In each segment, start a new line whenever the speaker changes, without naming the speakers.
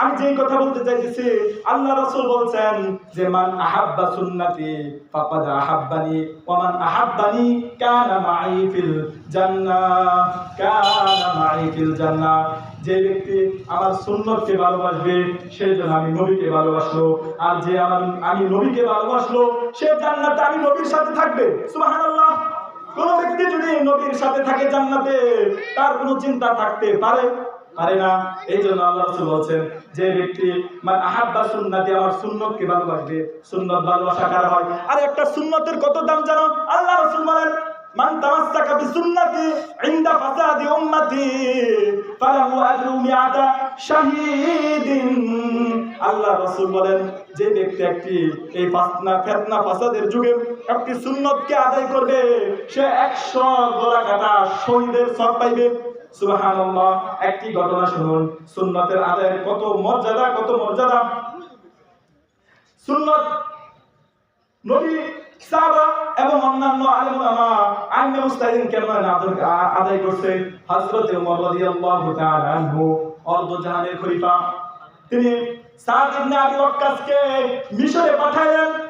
আমি যেই কথা বলতে চাইতেছি, আল্লাহ রাসূল বলছেন যে, মান আহাব্বা সুন্নতি ফাকাদ আহাব্বানি, ওয়া মান আহাব্বানি কানা মাই ফিল জান্নাহ, কানা মাই ফিল জান্নাহ। যে ব্যক্তি আমার সুন্নতকে ভালোবাসবে, সে যেন আমি নবীকে ভালোবাসলো। আর যে আমার, আমি নবীকে ভালোবাসলো, সে জান্নাতে আমি নবীর সাথে থাকবে। সুবহানাল্লাহ। কোন ব্যক্তি যদি নবীর সাথে থাকে জান্নাতে, তার কোনো চিন্তা থাকতে পারে। পারে না। এই জন্য আল্লাহ রাসূল বলছেন, যে ব্যক্তি, মান আহাব্বা সুন্নতি, আমার সুন্নতকে ভালোবাসবে। সুন্নত ভালোবাসা কার হয়? আর একটা সুন্নতের কত দাম জানো? আল্লাহ রাসূল বলেন, মান তামাসসাকা বিসুন্নতি ইনদা ফাসাদি উম্মতি, ফালাহু আজরু মিআতা শাহীদিন। আল্লাহ রাসূল বলেন, যে ব্যক্তি একটি, এই ফাসনা ফিতনা ফাসাদের যুগে একটি সুন্নতকে আদায় করবে, সে 100 গলা কাটা শহীদের সব পাইবে। সুবহানাল্লাহ, একটি ঘটনা শুনুন। সুন্নতের আদায়ের কত মর্যাদা কত মর্যাদা? সুন্নত নবী সাহাবা এবং অন্যান্য আলেম উলামা আইন মুস্তাহিদিন আ- আদায় করছে। হযরত ওমর রাদিয়াল্লাহু তাআলা আনহু অর্ধ জাহানের খলিফা। তিনি সাদ ইবনে আবি ওয়াক্কাসকে মিশরে পাঠালেন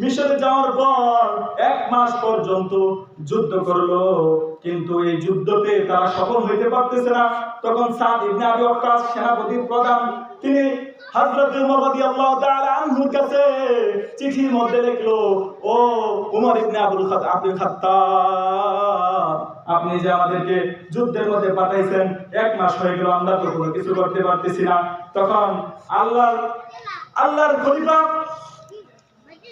মিশরে যাওয়ার পর এক মাস পর্যন্ত যুদ্ধ করল, কিন্তু এই যুদ্ধতে তারা সফল হইতে পারতেছে না। তখন সাদ ইবনে আবি ওয়াক্কাস, সেনাপতির প্রধান, তিনি হযরত ওমর রাদিয়াল্লাহু তাআলা আনহুর কাছে চিঠির মধ্যে লিখলো, ও ওমর ইবনে আবুল আব্দুল খাত্তাব, আপনি যে আমাদেরকে যুদ্ধের মধ্যে পাঠাইছেন, এক মাস হয়ে গেল, আমরা তো কোনো কিছু করতে পারতেছি না। তখন আল্লাহর আল্লাহর খলিফা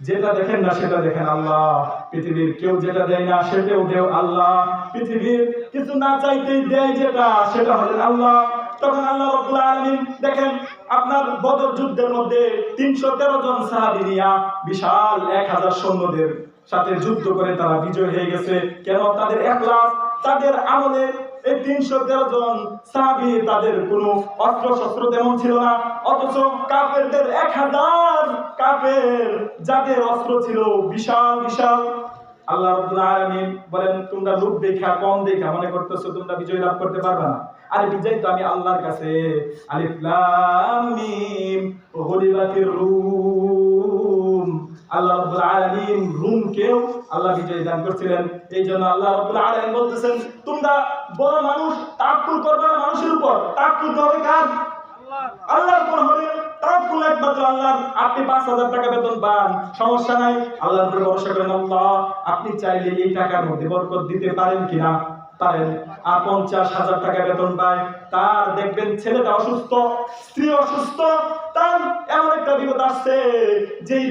যেটা দেখেন না, সেটা দেখেন আল্লাহ। পৃথিবীর কেউ যেটা দেয় না সেটাও দেও আল্লাহ। পৃথিবীর কিছু না চাইতেই দেয় যেটা, সেটা হলেন আল্লাহ। তখন আল্লাহ রব্বুল আলামিন দেখেন, আপনার বদর যুদ্ধের মধ্যে তিনশো তেরো জন সাহাবী নিয়া বিশাল এক হাজার সৈন্যদের সাথে যুদ্ধ করে তারা বিজয় হয়ে গেছে। কেন? তাদের একলাস তাদের আমলে এই তিনশো তেরো জন সাহাবি তাদের কোনো অস্ত্র শস্ত্র তেমন ছিল না। অথচ কাফেরদের এক হাজার কাফের যাদের অস্ত্র ছিল বিশাল বিশাল। আল্লাহ বলেন, তোমরা লোক দেখা, কম দেখা মনে করতেছো, তোমরা বিজয় লাভ করতে পারবে না। আরে বিজয় তো আমি আল্লাহর কাছে। আলিফ লাম মিম আল্লাহ রাব্বুল আলামিন আল্লাহ বিজয় দান এই জন্য আল্লাহ রাব্বুল আলামিন বলতেছেন, তোমরা বড় মানুষ তাকুল করবে মানুষের উপর তাকুল হবে কার? আল্লাহর উপর তাকুল একমাত্র আপনি পাঁচ হাজার টাকা বেতন পান, সমস্যা নাই। আল্লাহর উপর ভরসা করেন, আল্লাহ, আপনি চাইলে এই টাকার মধ্যে বরকত দিতে পারেন কিনা? পারেন। পঞ্চাশ হাজার টাকা বেতন পায়। তার দেখবেন ছেলেটা অসুস্থ, স্ত্রী অসুস্থ, তার এমন একটা বিপদ আসছে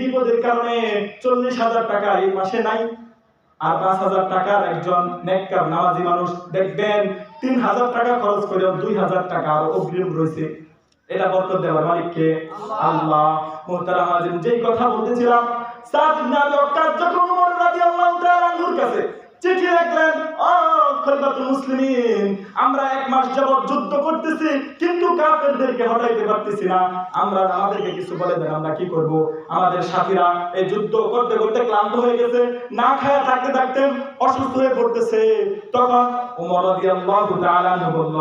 বিপদের কারণে চল্লিশ হাজার টাকা এই মাসে নাই। আর পাঁচ হাজার টাকার একজন নেককার, নামাজি মানুষ দেখবেন তিন হাজার টাকা খরচ করেও দুই হাজার টাকা আর অগ্রিম রয়েছে। এটা বরকত দেওয়ার মালিককে আল্লাহ মোহতারাম আজিম যেই কথা বলতেছিলাম, সাদ কাছে চিঠি আমরা এক মাস যাবত যুদ্ধ করতেছি, কিন্তু হটাইতে পারতেছি না। আমরা আমাদেরকে কিছু বলে দেন, আমরা কি করব? আমাদের সাথীরা এই যুদ্ধ করতে করতে ক্লান্ত হয়ে গেছে, না খায়া থাকতে থাকতে অসুস্থ হয়ে পড়তেছে। তখন ওমর রাদিয়াল্লাহু তাআলা বলল,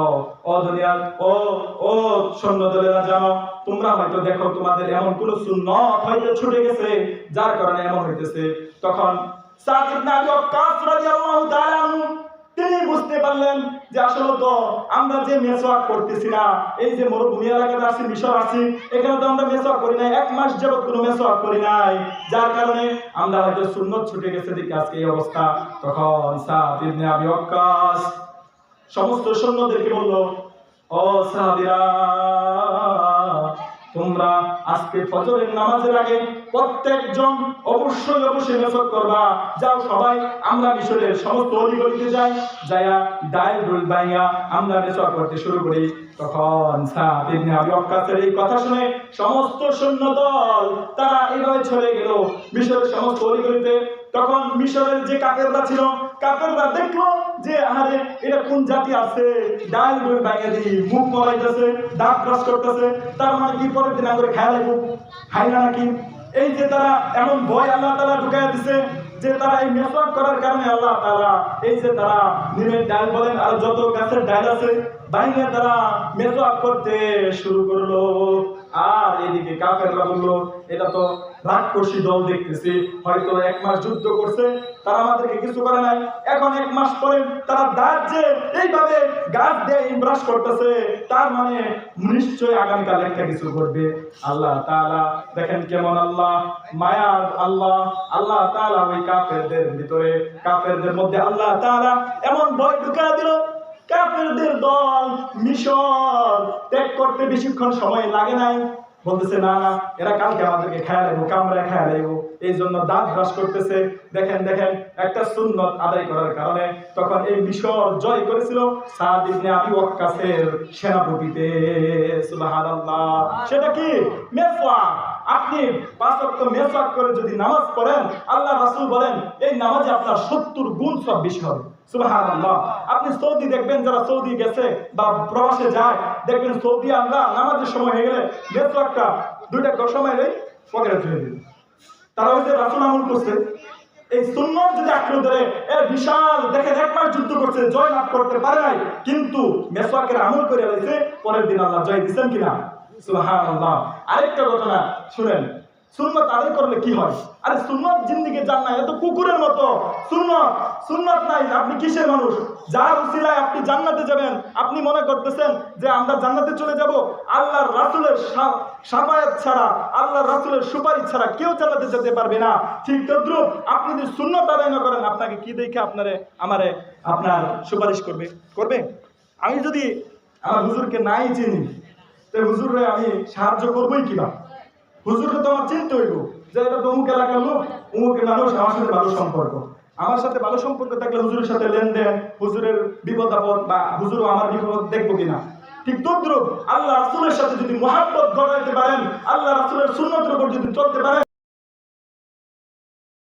ও ও ও জানো, তোমরা হয়তো দেখো তোমাদের এমন কোন সুন্নত হয়তো ছুটে গেছে, যার কারণে এমন হইতেছে। তখন সাদ ইবনে আবি ওয়াক্কাস রাদিয়াল্লাহু তাআলা পারলেন যে আসলে তো আমরা যে মেসওয়াক করতেছি না, এই যে মরুভূমি এলাকাতে আছি মিশর আছি এখানে তো আমরা মেসওয়াক করি নাই, এক মাস যাবত কোনো মেসওয়াক করি নাই। যার কারণে আমরা হয়তো সুন্নত ছুটে গেছে দিকে আজকে এই অবস্থা। তখন সাদ ইবনে আবি ওয়াক্কাস সমস্ত সৈন্যদেরকে বলল, ও সাহাবীরা তোমরা আজকে ফজরের নামাজের আগে প্রত্যেকজন অবশ্যই অবশ্যই মেসক করবা। যাও সবাই, আমরা মিশরের সমস্ত অলিগলিতে যাই যায়া ডাইল রুল বাইয়া আমরা মেসক করতে শুরু করি। তখন সাদ ইবনে আবি ওয়াক্কাসের এই কথা শুনে সমস্ত সৈন্য দল তারা এইভাবে চলে গেল মিশরের সমস্ত অলিগলিতে। তখন মিশরের যে কাকেররা ছিল কাকেররা দেখল যে আরে এটা কোন জাতি আছে? ডাইল রুল বাইয়া দি মুখ মরাইতেছে, দাঁত ব্রাশ করতেছে, তার মানে কি পরের দিন করে খায় লাগবো? খাই না নাকি? এই যে তারা এমন ভয় আল্লাহ তালা ঢুকাই দিছে যে, তারা এই মেসওয়াক করার কারণে আল্লাহ তাআলা, এই যে তারা নিমের ডাল বলেন, আর যত গাছের ডাল আছে বাইরে তারা মেসওয়াক করতে শুরু করল। আর এদিকে কাফেররা বলল, এটা তো রাক্ষসী দল দেখতেছি। হয়তো এক মাস যুদ্ধ করছে, তারা আমাদেরকে কিছু করে নাই। এখন এক মাস পরে তারা এইভাবে গাছ দিয়ে করতেছে। তার মানে নিশ্চয়ই আগামীকাল একটা কিছু করবে আল্লাহ তাআলা দেখেন কেমন আল্লাহ, মায়ার আল্লাহ। আল্লাহ তাআলা ওই কাফেরদের ভিতরে, কাফেরদের মধ্যে আল্লাহ তাআলা এমন ভয় ঢুকা দিল কাফেরদের দল মিশর ত্যাগ করতে বেশিক্ষণ সময় লাগে নাই। বলতেছে, না না এরা কালকে আমাদেরকে খায়া লাগবো কামড়া খায়া লাগবো এই জন্য দাঁত ব্রাশ করতেছে। দেখেন দেখেন, একটা সুন্নত আদায় করার কারণে তখন এই মিশর জয় করেছিল সাদ আবি ওয়াক্কাসের সেনাপতিতে। সুবহানাল্লাহ। সেটা কি? মেসওয়াক আপনি পাঁচ ওয়াক্ত মেসওয়াক করে যদি নামাজ পড়েন, আল্লাহ রাসুল বলেন, এই নামাজে আপনার 70 গুণ সব বেশি হবে। আপনি সৌদি দেখবেন, যারা সৌদি গেছে বা প্রবাসে যায়, দেখবেন সৌদি আমরা নামাজের সময় হয়ে গেলে মেসওয়াকটা দুইটা সময় নেই, পকেটে তুলে দিন তারা ওই যে রাসূল আমল করছে, এই সুন্নত যদি আঁকড়ে ধরে, এ বিশাল দেখে একবার যুদ্ধ করছে, জয় লাভ করতে পারে নাই, কিন্তু মেসওয়াকের আমল করে রয়েছে পরের দিন আল্লাহ জয় দিচ্ছেন কিনা? সুবহানাল্লাহ। আরেকটা ঘটনা শুনেন। সুন্নত আদায় করলে কি হয়? আরে সুন্নত জিন্দিগি যান না এত কুকুরের মতো। সুন্নত সুন্নত নাই, আপনি কিসের মানুষ? যার উসিলায় আপনি জান্নাতে যাবেন, আপনি মনে করতেছেন যে আমরা জান্নাতে চলে যাব, আল্লাহর রাসুলের সাফায়াত ছাড়া, আল্লাহর রাসুলের সুপারিশ ছাড়া কেউ জান্নাতে যেতে পারবে না। ঠিক তদ্রুপ, আপনি যদি সুন্নত আদায় না করেন, আপনাকে কি দেখে আপনারে, আমারে আপনার সুপারিশ করবে? করবে? আমি যদি আমার হুজুরকে নাই চিনি হুজুরে আমি সাহায্য করবোই কিনা হইব যে এটা তমুক এলাকার লোক মানুষ, আমার সাথে ভালো সম্পর্ক। আমার সাথে ভালো সম্পর্ক থাকলে হুজুরের সাথে লেনদেন, হুজুরের বিপদ আপদ বা হুজুরও আমার বিপদ দেখব কিনা? ঠিক তদ্রুপ, আল্লাহ রাসুলের সাথে যদি মহাব্বত গড়াইতে পারেন, আল্লাহ রাসুলের সুন্নতের উপর যদি চলতে পারেন